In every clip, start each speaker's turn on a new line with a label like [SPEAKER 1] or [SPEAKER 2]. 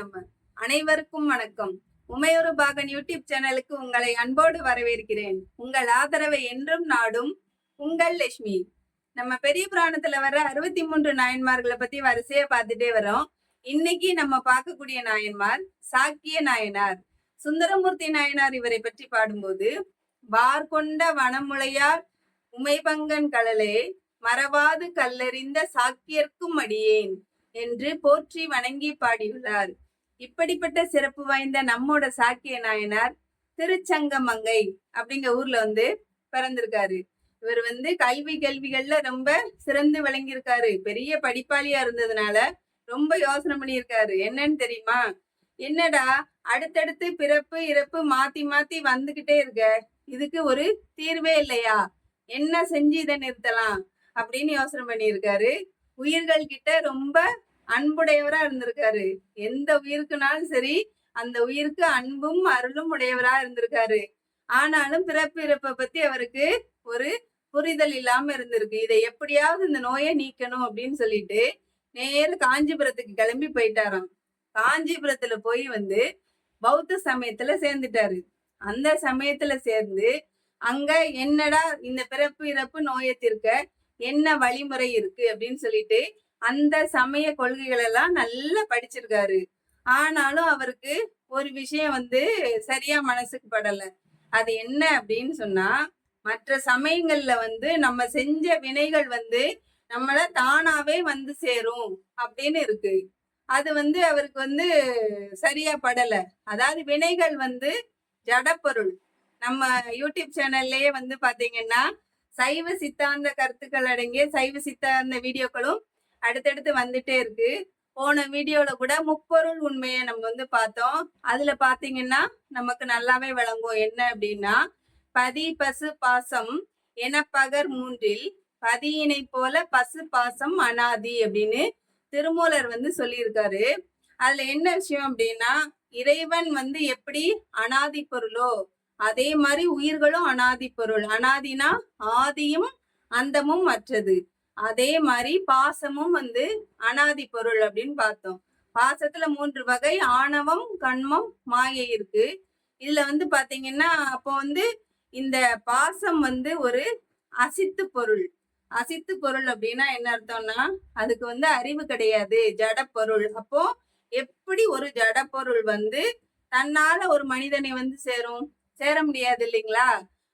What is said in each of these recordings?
[SPEAKER 1] நம்ம அனைவருக்கும் வணக்கம். உமையொரு பாகன் யூடியூப் சேனலுக்கு உங்களை அன்போடு வரவேற்கிறேன். உங்கள் ஆதரவை என்றும் நாடும் உங்கள் லட்சுமி. நம்ம பெரிய புராணத்துல வர அறுபத்தி மூன்று நாயன்மார்களை பத்தி வரிசையா பார்த்துட்டே வரோம். இன்னைக்கு நம்ம பார்க்கக்கூடிய நாயன்மார் சாக்கிய நாயனார். சுந்தரமூர்த்தி நாயனார் இவரை பற்றி பாடும்போது வார் கொண்ட வனமுளையார் உமைபங்கன் கடலே மறவாது கல்லறிந்த சாக்கியர்க்கும் அடியேன் என்று போற்றி வணங்கி பாடியுள்ளார். இப்படிப்பட்ட சிறப்பு வாய்ந்த நம்மோட சாக்கிய நாயனார் திருச்சங்கமங்கை அப்படிங்கிற ஊர்ல வந்து பிறந்திருக்காரு. இவர் வந்து கல்வி கேள்விகள்ல ரொம்ப சிறந்து விளங்கியிருக்காரு. பெரிய படிப்பாளியா இருந்ததுனால ரொம்ப யோசனை பண்ணியிருக்காரு. என்னன்னு தெரியுமா? என்னடா அடுத்தடுத்து பிறப்பு இறப்பு மாத்தி மாத்தி வந்துகிட்டே இருக்க. இதுக்கு ஒரு தீர்வே இல்லையா? என்ன செஞ்சு இதை நிறுத்தலாம்? அப்படின்னு யோசனை பண்ணியிருக்காரு. உயிர்கள் கிட்ட ரொம்ப அன்புடையவரா இருந்திருக்காரு. எந்த உயிருக்குனாலும் சரி அந்த உயிருக்கு அன்பும் அருளும் உடையவரா இருந்திருக்காரு. ஆனாலும் பிறப்பு இறப்பை பத்தி அவருக்கு ஒரு புரிதல் இல்லாம இருந்திருக்கு. இதை எப்படியாவது இந்த நோயை நீக்கணும் அப்படின்னு சொல்லிட்டு நேரு காஞ்சிபுரத்துக்கு கிளம்பி போயிட்டாராம். காஞ்சிபுரத்துல போய் வந்து பௌத்த சமயத்துல சேர்ந்துட்டாரு. அந்த சமயத்துல சேர்ந்து அங்க என்னடா இந்த பிறப்பு இறப்பு நோயை தீர்க்க என்ன வழிமுறை இருக்கு அப்படின்னு சொல்லிட்டு அந்த சமய கொள்கைகள் எல்லாம் நல்லா படிச்சிருக்காரு. ஆனாலும் அவருக்கு ஒரு விஷயம் வந்து சரியா மனசுக்கு படல. அது என்ன அப்படின்னு சொன்னா மற்ற சமயங்கள்ல வந்து நம்ம செஞ்ச வினைகள் வந்து நம்மள தானாவே வந்து சேரும் அப்படின்னு இருக்கு. அது வந்து அவருக்கு வந்து சரியா படல. அதாவது வினைகள் வந்து ஜடப்பொருள். நம்ம யூடியூப் சேனல்லயே வந்து பாத்தீங்கன்னா சைவ சித்தாந்த கருத்துக்கள் அடங்கிய சைவ சித்தாந்த வீடியோக்களும் அடுத்தடுத்து வந்துட்டே இருக்கு. போன வீடியோல கூட முப்பொருள் உண்மையை நம்ம வந்து பார்த்தோம். அதுல பாத்தீங்கன்னா நமக்கு நல்லாவே விளங்கும். என்ன அப்படின்னா பதி பசு பாசம் என பகர் மூன்றில் பதியினை போல பசு பாசம் அனாதி அப்படின்னு திருமூலர் வந்து சொல்லியிருக்காரு. அதுல என்ன விஷயம் அப்படின்னா இறைவன் வந்து எப்படி அனாதி பொருளோ அதே மாதிரி உயிர்களும் அனாதி பொருள். அனாதினா ஆதியும் அந்தமும் மற்றது. அதே மாதிரி பாசமும் வந்து அனாதி பொருள் அப்படின்னு பார்த்தோம். பாசத்துல மூன்று வகை ஆணவம் கண்மம் மாயை இருக்கு. இதுல வந்து பாத்தீங்கன்னா அப்போ வந்து இந்த பாசம் வந்து ஒரு அசித்து பொருள். அசித்து பொருள் அப்படின்னா என்ன அர்த்தம்னா அதுக்கு வந்து அறிவு கிடையாது ஜட பொருள். அப்போ எப்படி ஒரு ஜட பொருள் வந்து தன்னால ஒரு மனிதனை வந்து சேரும்? சேர முடியாது இல்லைங்களா?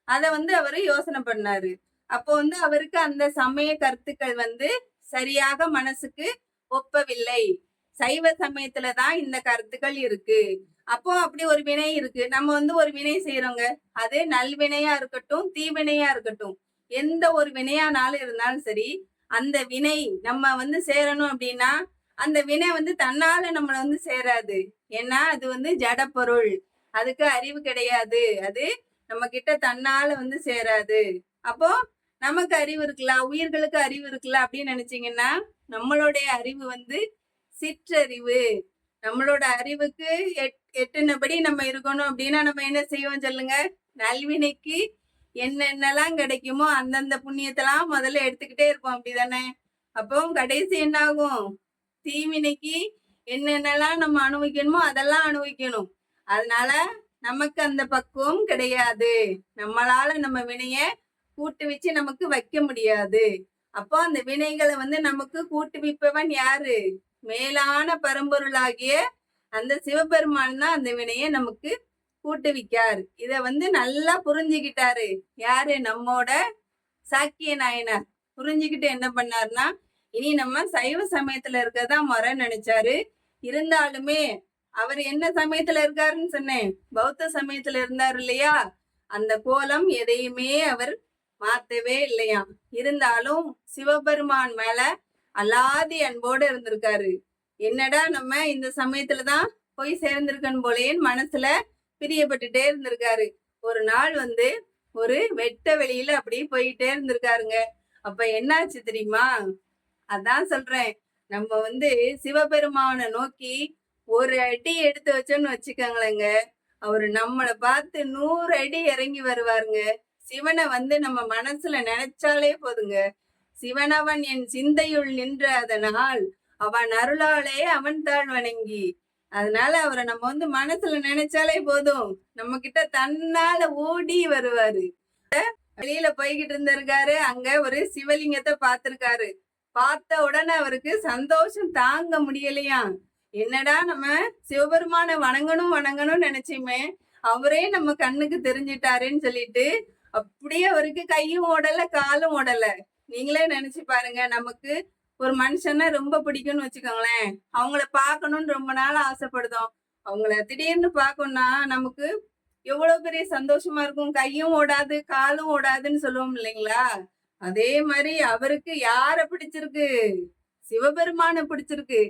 [SPEAKER 1] அதை வந்து அவரு யோசனை பண்ணாரு. அப்போ வந்து அவருக்கு அந்த சமய கருத்துக்கள் வந்து சரியாக மனசுக்கு ஒப்பவில்லை. சைவ சமயத்துல தான் இந்த கருத்துக்கள் இருக்கு. அப்போ அப்படி ஒரு வினை இருக்கு. நம்ம வந்து ஒரு வினை செய்யறோங்க அது நல்வினையா இருக்கட்டும் தீவினையா இருக்கட்டும். எந்த ஒரு வினையானாலும் இருந்தாலும் சரி அந்த வினை நம்ம வந்து சேரணும் அப்படின்னா அந்த வினை வந்து தன்னால நம்மள வந்து சேராது. ஏன்னா அது வந்து ஜடப்பொருள் அதுக்கு அறிவு கிடையாது. அது நம்ம கிட்ட தன்னால வந்து சேராது. அப்போ நமக்கு அறிவு இருக்கலாம் உயிர்களுக்கு அறிவு இருக்கலாம் அப்படின்னு நினைச்சீங்கன்னா நம்மளுடைய அறிவு வந்து சிற்றறிவு. நம்மளோட அறிவுக்கு எட் எட்டுனபடி நம்ம இருக்கணும் அப்படின்னா நம்ம என்ன செய்வோம் சொல்லுங்க? நல்வினைக்கு என்னென்னலாம் கிடைக்குமோ அந்தந்த புண்ணியத்தெல்லாம் முதல்ல எடுத்துக்கிட்டே இருப்போம் அப்படிதானே? அப்போ கடைசி என்னாகும்? தீவினைக்கு என்னென்னலாம் நம்ம அனுபவிக்கணுமோ அதெல்லாம் அனுபவிக்கணும். அதனால நமக்கு அந்த பக்குவம் கிடையாது. நம்மளால நம்ம வினைய கூட்டு வச்சு நமக்கு வைக்க முடியாது. அப்போ அந்த வினைகளை வந்து நமக்கு கூட்டு விப்பவன் யாரு? மேலான பரம்பொருளாகிய அந்த சிவபெருமான் தான் அந்த வினையை நமக்கு கூட்டுவிக்கார். இத வந்து நல்லா புரிஞ்சுக்கிட்டாரு யாரு? நம்மோட சாக்கிய நாயனார். புரிஞ்சுக்கிட்டு என்ன பண்ணாருன்னா இனி நம்ம சைவ சமயத்துல இருக்கதா முறை நினைச்சாரு. இருந்தாலுமே அவர் என்ன சமயத்துல இருக்காருன்னு சொன்னேன். பௌத்த சமயத்துல இருந்தார் இல்லையா? அந்த கோலம் எதையுமே அவர் மாத்தவே இல்லையா இருந்தாலும் சிவபெருமான் மேல அலாதி அன்போடு இருந்திருக்காரு. என்னடா நம்ம இந்த சமயத்துலதான் போய் சேர்ந்திருக்கன் போலேன்னு மனசுல பிரியப்பட்டுட்டே இருந்திருக்காரு. ஒரு நாள் வந்து ஒரு வெட்ட வெளியில அப்படி போயிட்டே இருந்திருக்காருங்க. அப்ப என்னாச்சு தெரியுமா? அதான் சொல்றேன். நம்ம வந்து சிவபெருமானை நோக்கி ஒரு அடி எடுத்து வச்சோன்னு வச்சுக்கோங்களேங்க. அவரு நம்மளை பார்த்து நூறு அடி இறங்கி வருவாருங்க. சிவனை வந்து நம்ம மனசுல நினைச்சாலே போதுங்க. சிவனவன் என் சிந்தையுள் நின்ற அதனால் அவன் அருளாலே அவன் தாழ் வணங்கி. அதனால அவரை நம்ம வந்து மனசுல நினைச்சாலே போதும். நம்ம கிட்ட தன்னால ஓடி வருவாரு. வெளியில போய்கிட்டு இருந்திருக்காரு. அங்க ஒரு சிவலிங்கத்தை பார்த்திருக்காரு. பார்த்த உடனே அவருக்கு சந்தோஷம் தாங்க முடியலையா? என்னடா நம்ம சிவபெருமான வணங்கணும் வணங்கணும்னு நினைச்சோமே. அவரே நம்ம கண்ணுக்கு தெரிஞ்சிட்டாருன்னு சொல்லிட்டு அப்படியே அவருக்கு கையும் ஓடல காலும் ஓடல. நீங்களே நினைச்சு பாருங்க நமக்கு ஒரு மனுஷன்னா ரொம்ப பிடிக்கும்னு வச்சுக்கோங்களேன். அவங்கள பார்க்கணும்னு ரொம்ப நாள் ஆசைப்படுதோம். அவங்கள திடீர்னு பார்க்கணும்னா நமக்கு எவ்வளவு பெரிய சந்தோஷமா இருக்கும். கையும் ஓடாது காலும் ஓடாதுன்னு சொல்லுவோம் இல்லைங்களா? அதே மாதிரி அவருக்கு யார பிடிச்சிருக்கு? சிவபெருமான பிடிச்சிருக்கு.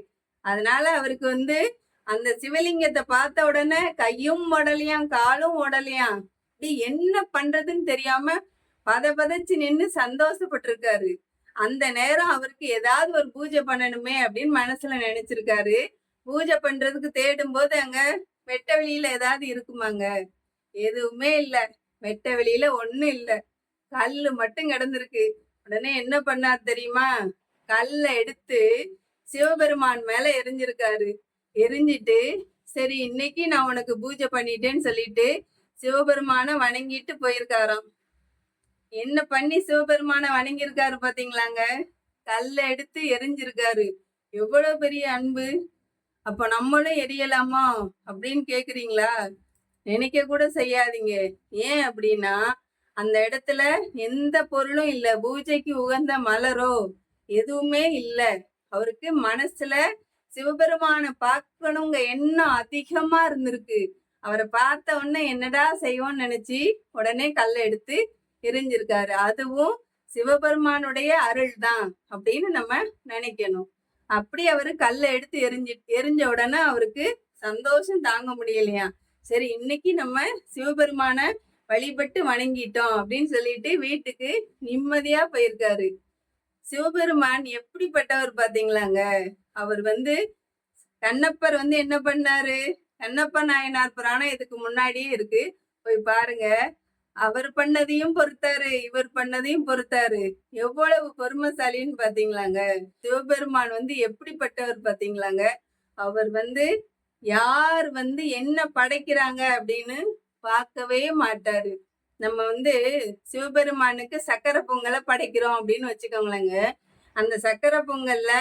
[SPEAKER 1] அதனால அவருக்கு வந்து அந்த சிவலிங்கத்தை பார்த்த உடனே கையும் ஓடலையாம் காலும் ஓடலையாம். என்ன பண்றதுன்னு தெரியாம பத பதச்சு நின்னு சந்தோஷப்பட்டிருக்காரு. அந்த நேரம் அவருக்கு ஏதாவது ஒரு பூஜை பண்ணணுமே அப்படின்னு மனசுல நினைச்சிருக்காரு. பூஜை பண்றதுக்கு தேடும் போது அங்க வெட்ட வெளியில ஏதாவது இருக்குமாங்க. எதுவுமே இல்ல. வெட்ட வெளியில ஒண்ணும் இல்ல. கல்லு மட்டும் கிடந்திருக்கு. உடனே என்ன பண்ணார் தெரியுமா? கல்லை எடுத்து சிவபெருமான் மேல எரிஞ்சிருக்காரு. எரிஞ்சிட்டு சரி இன்னைக்கு நான் உனக்கு பூஜை பண்ணிட்டேன்னு சொல்லிட்டு சிவபெருமான வணங்கிட்டு போயிருக்காராம். என்ன பண்ணி சிவபெருமான வணங்கியிருக்காரு பாத்தீங்களாங்க? கல்ல எடுத்து எரிஞ்சிருக்காரு. எவ்வளவு பெரிய அன்பு. அப்ப நம்மளும் எரியலாமா அப்படின்னு கேக்குறீங்களா? நினைக்க கூட செய்யாதீங்க. ஏன் அப்படின்னா அந்த இடத்துல எந்த பொருளும் இல்ல. பூஜைக்கு உகந்த மலரோ எதுவுமே இல்ல. அவருக்கு மனசுல சிவபெருமான பார்க்கணுங்க எண்ணம் அதிகமா இருந்திருக்கு. அவரை பார்த்த உடனே என்னடா செய்வோம்னு நினைச்சு உடனே கல்லை எடுத்து எரிஞ்சிருக்காரு. அதுவும் சிவபெருமானுடைய அருள் தான் அப்படின்னு நம்ம நினைக்கணும். அப்படி அவரு கல்லை எடுத்து எரிஞ்சு எரிஞ்ச உடனே அவருக்கு சந்தோஷம் தாங்க முடியலையா? சரி இன்னைக்கு நம்ம சிவபெருமான வழிபட்டு வணங்கிட்டோம் அப்படின்னு சொல்லிட்டு வீட்டுக்கு நிம்மதியா போயிருக்காரு. சிவபெருமான் எப்படிப்பட்டவர் பாத்தீங்களாங்க? அவர் வந்து கண்ணப்பர் வந்து என்ன பண்ணாரு? கண்ணப்ப நாயனார் புராணம் இதுக்கு முன்னாடியே இருக்கு. போய் பாருங்க. அவர் பண்ணதையும் பொறுத்தாரு இவர் பண்ணதையும் பொறுத்தாரு. எவ்வளவு பொறுமைசாலின்னு பாத்தீங்களாங்க. சிவபெருமான் வந்து எப்படிப்பட்டவர் பாத்தீங்களாங்க? அவர் வந்து யார் வந்து என்ன படைக்கிறாங்க அப்படின்னு பார்க்கவே மாட்டாரு. நம்ம வந்து சிவபெருமானுக்கு சக்கரை பொங்கலை படைக்கிறோம் அப்படின்னு வச்சுக்கோங்களேங்க. அந்த சக்கரை பொங்கல்ல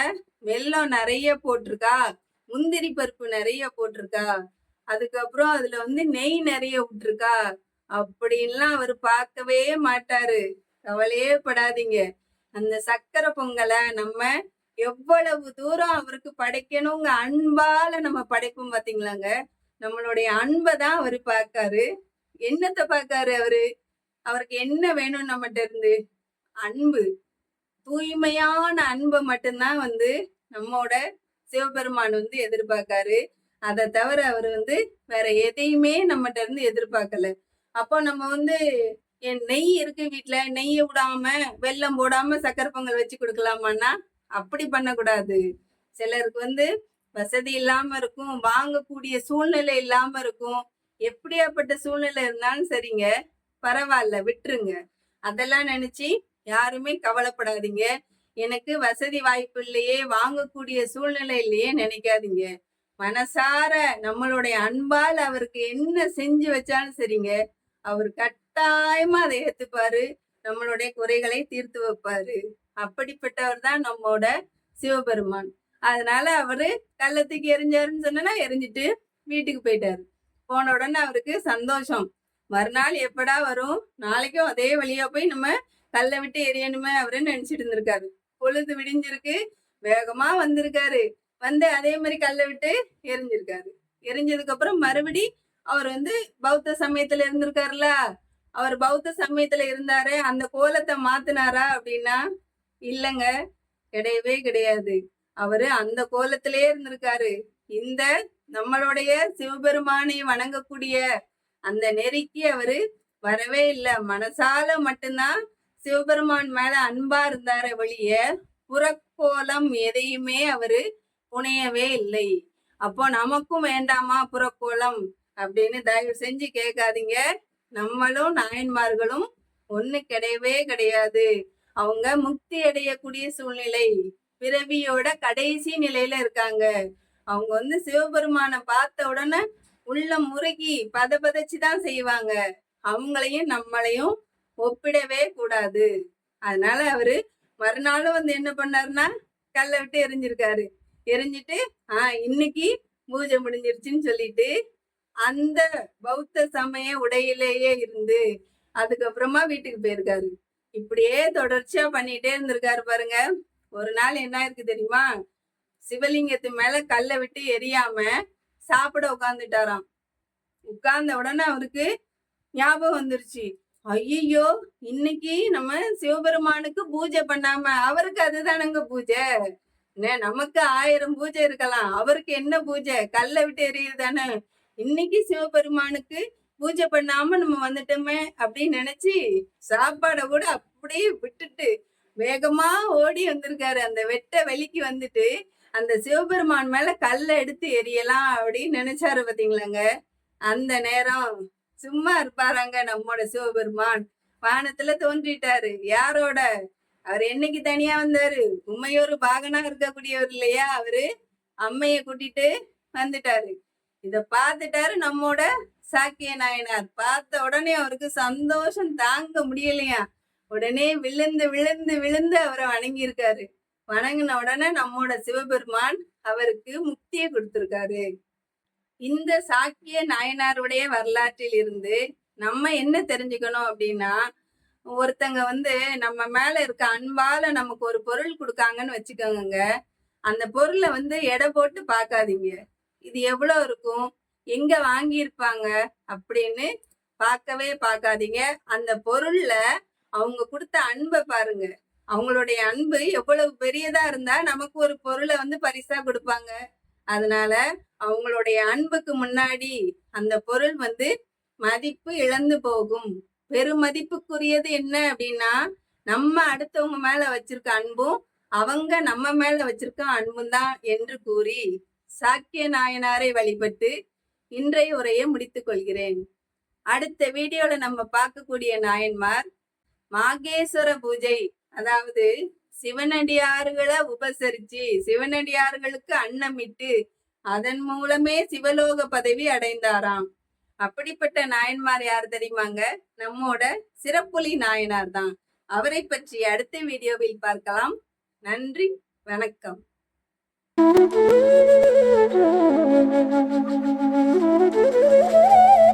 [SPEAKER 1] வெல்லம் நிறைய போட்டிருக்கா. முந்திரி பருப்பு நிறைய போட்டிருக்கா? அதுக்கப்புறம் அதுல வந்து நெய் நிறைய விட்டுருக்கா? அப்படின்லாம் அவர் பார்க்கவே மாட்டாரு. கவலையே படாதீங்க. அந்த சக்கரை பொங்கலை நம்ம எவ்வளவு தூரம் அவருக்கு படைக்கணுங்க அன்பால நம்ம படைப்போம் பாத்தீங்களாங்க. நம்மளுடைய அன்பை தான் அவரு பார்க்காரு. என்னத்தை பார்க்காரு அவரு? அவருக்கு என்ன வேணும் நம்மகிட்ட இருந்து? அன்பு. தூய்மையான அன்பை மட்டும்தான் வந்து நம்மோட சிவபெருமான் வந்து எதிர்பார்க்காரு. அதை தவிர அவர் வந்து வேற எதையுமே நம்மகிட்ட இருந்து எதிர்பார்க்கல. அப்போ நம்ம வந்து என் நெய் இருக்கு வீட்டுல நெய்யை விடாம வெல்லம் போடாம சக்கரை பொங்கல் வச்சு கொடுக்கலாமான்னா? அப்படி பண்ணக்கூடாது. சிலருக்கு வந்து வசதி இல்லாம இருக்கும் வாங்கக்கூடிய சூழ்நிலை இல்லாம இருக்கும். எப்படியாப்பட்ட சூழ்நிலை இருந்தாலும் சரிங்க பரவாயில்ல விட்டுருங்க. அதெல்லாம் நினைச்சு யாருமே கவலைப்படாதீங்க. எனக்கு வசதி வாய்ப்பு இல்லையே வாங்கக்கூடிய சூழ்நிலை இல்லையே நினைக்காதீங்க. மனசார நம்மளுடைய அன்பால் அவருக்கு என்ன செஞ்சு வச்சாலும் சரிங்க. அவர் கட்டாயமா அதை ஏத்துப்பாரு. நம்மளுடைய குறைகளை தீர்த்து வைப்பாரு. அப்படிப்பட்டவர் தான் நம்மோட சிவபெருமான். அதனால அவரு கள்ளத்துக்கு எரிஞ்சாருன்னு சொன்னா எரிஞ்சிட்டு வீட்டுக்கு போயிட்டாரு. போன உடனே அவருக்கு சந்தோஷம். மறுநாள் எப்படா வரும்? நாளைக்கும் அதே வழியா போய் நம்ம கல்லை விட்டு எரியணுமே அவருன்னு நினைச்சிட்டு இருந்திருக்காரு. பொழுது விடிஞ்சிருக்கு. வேகமா வந்திருக்காரு. வந்து அதே மாதிரி கல்லை விட்டு எரிஞ்சிருக்காரு. எரிஞ்சதுக்கு அப்புறம் மறுபடி அவர் வந்து பௌத்த சமயத்துல இருந்திருக்காருல. அவர் பௌத்த சமயத்துல இருந்தாரு அந்த கோலத்தை மாத்தினாரா அப்படின்னா இல்லைங்க. கிடையவே கிடையாது. அவரு அந்த கோலத்திலே இருந்திருக்காரு. இந்த நம்மளுடைய சிவபெருமானை வணங்கக்கூடிய அந்த நெறிக்கு அவரு வரவே இல்லை. மனசால மட்டும்தான் சிவபெருமான் மேல அன்பா இருந்தார வழிய புறக்கோலம் எதையுமே அவரு புனையவே இல்லை. அப்போ நமக்கும் வேண்டாமா புறக்கோலம்? அப்படின்னு தயவு செஞ்சு கேட்காதீங்க. நம்மளும் நாயன்மார்களும் ஒண்ணு கிடையவே கிடையாது. அவங்க முக்தி அடையக்கூடிய சூழ்நிலை பிறவியோட கடைசி நிலையில இருக்காங்க. அவங்க வந்து சிவபெருமானை பார்த்த உடனே உள்ள முருகி பத பதச்சு தான் செய்வாங்க. அவங்களையும் நம்மளையும் ஒப்பிடவே கூடாது. அதனால அவரு மறுநாளும் வந்து என்ன பண்ணாருன்னா கல்லை விட்டு எரிஞ்சிருக்காரு. எரிஞ்சிட்டு ஆஹ் இன்னைக்கு பூஜை முடிஞ்சிருச்சுன்னு சொல்லிட்டு அந்த பௌத்த சமய உடையிலேயே இருந்து அதுக்கப்புறமா வீட்டுக்கு போயிருக்காரு. இப்படியே தொடர்ச்சியா பண்ணிட்டே இருந்திருக்காரு பாருங்க. ஒரு நாள் என்ன இருக்கு தெரியுமா? சிவலிங்கத்து மேல கல்லை விட்டு எரியாம சாப்பிட உட்காந்துட்டாராம் உட்கார்ந்த உடனே அவருக்கு ஞாபகம் வந்துருச்சு. ஐயோ இன்னைக்கு நம்ம சிவபெருமானுக்கு பூஜை பண்ணாம அவருக்கு அதுதானங்க பூஜை? என்ன நமக்கு ஆயிரம் பூஜை இருக்கலாம். அவருக்கு என்ன பூஜை? கல்லை விட்டு எரியுது தானே. இன்னைக்கு சிவபெருமானுக்கு பூஜை பண்ணாம நம்ம வந்துட்டோமே அப்படின்னு நினைச்சு சாப்பாடை கூட அப்படியே விட்டுட்டு வேகமா ஓடி வந்திருக்காரு. அந்த வெட்ட வெளிக்கு வந்துட்டு அந்த சிவபெருமான் மேல கல்லை எடுத்து எரியலாம் அப்படின்னு நினைச்சாரு பாத்தீங்களாங்க? அந்த நேரம். சும்மா இருப்பாராங்க நம்மோட சிவபெருமான். வானத்துல தோன்றிட்டாரு. யாரோட? அவர் என்னைக்கு தனியா வந்தாரு? உண்மையோரு பாகனா இருக்கக்கூடியவர் இல்லையா அவரு? அம்மைய கூட்டிட்டு வந்துட்டாரு. இத பார்த்துட்டாரு நம்மோட சாக்கிய நாயனார். பார்த்த உடனே அவருக்கு சந்தோஷம் தாங்க முடியலையா? உடனே விழுந்து விழுந்து விழுந்து அவரை வணங்கியிருக்காரு. வணங்கின உடனே நம்மோட சிவபெருமான் அவருக்கு முக்தியை கொடுத்திருக்காரு. இந்த சாக்கிய நாயனாருடைய வரலாற்றில் இருந்து நம்ம என்ன தெரிஞ்சுக்கணும் அப்படின்னா ஒருத்தங்க வந்து நம்ம மேல இருக்க அன்பால நமக்கு ஒரு பொருள் கொடுக்காங்கன்னு வச்சுக்கோங்க அந்த பொருளை வந்து எடை போட்டு பார்க்காதீங்க. இது எவ்வளோ இருக்கும்? எங்க வாங்கியிருப்பாங்க? அப்படின்னு பார்க்கவே பார்க்காதீங்க. அந்த பொருள்ல அவங்க கொடுத்த அன்பை பாருங்க. அவங்களுடைய அன்பு எவ்வளவு பெரியதா இருந்தா நமக்கு ஒரு பொருளை வந்து பரிசா கொடுப்பாங்க. அதனால அவங்களுடைய அன்புக்கு முன்னாடி அந்த பொருள் வந்து மதிப்பு இழந்து போகும். பெருமதிப்புக்குரியது என்ன அப்படின்னா நம்ம அடுத்தவங்க மேல வச்சிருக்க அன்பும் அவங்க நம்ம மேல வச்சிருக்க அன்பும் தான் என்று கூறி சாக்கிய நாயனாரை வழிபட்டு இன்றைய உரையை முடித்துக் கொள்கிறேன். அடுத்த வீடியோல நம்ம பார்க்கக்கூடிய நாயன்மார் மாகேஸ்வர பூஜை அதாவது சிவனடியார்களை உபசரிச்சு சிவனடியார்களுக்கு அன்னமிட்டு அதன் மூலமே சிவலோக பதவி அடைந்தாராம். அப்படிப்பட்ட நாயன்மார் யார் தெரியுமாங்க? நம்மோட சிறப்புலி நாயனார் தான். அவரை பற்றி அடுத்த வீடியோவில் பார்க்கலாம். நன்றி வணக்கம்.
[SPEAKER 2] Thank you.